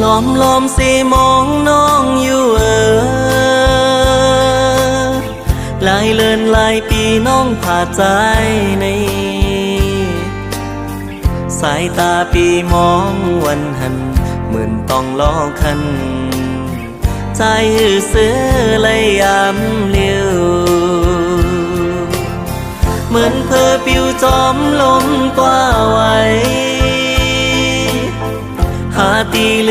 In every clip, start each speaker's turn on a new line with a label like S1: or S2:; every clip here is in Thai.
S1: ล้อมล้อมสีมองน้องอยู่เออลายเลินลายปีน้องผ่าใจใน สายตาปีมองวันหัน เหมือนต้องล้อคัน ใจหือเสือเลยยามเลี้ยวเหมือนเพอปิวจอมลมกว่าไว้หาตีเล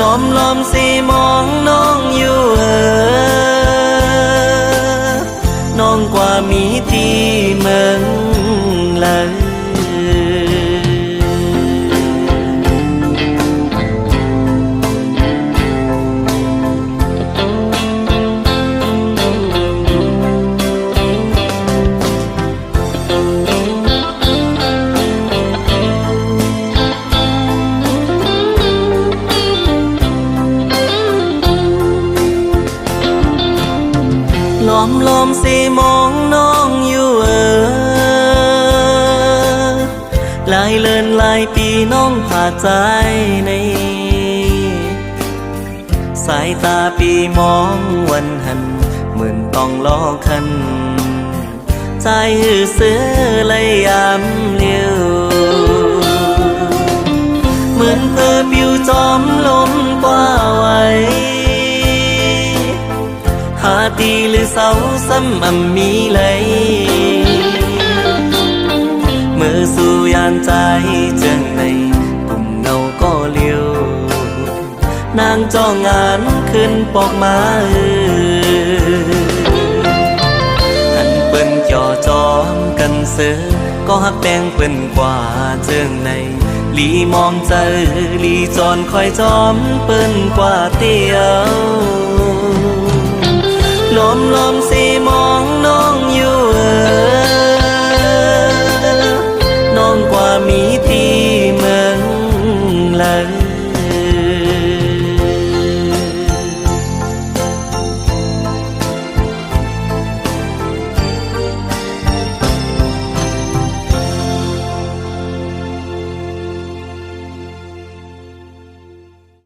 S1: น้อมล้อมสีมองน้องอยู่เออน้องกว่ามีที่เมืองเลย ล้อมลอมสีมองน้องอยู่เออหลายเลินหลายปีน้องผ่าใจในสายตาปีมองวันหันเหมือนต้องล้อคัน ใจหือเสือเลยยามเลี้ยวเหมือนเพอปิวจอมลมกว่าไว้ หาตีหรือเสาซ้ำอ่ำมีเลยเมื่อสู่ยานใจเจิงในกลุ่มเงาก็เลี้ยวนางจ้องงานขึ้นปอกมาออหันเปิ้นจ่อจอมกันเสือก็หักแป้งเปิ้นกว่าเจิงในลีมองเจอลีจอนคอยจอมเปิ้นกว่าเตียว ลมลมสีมองน้องอยู่เออน้องกว่ามี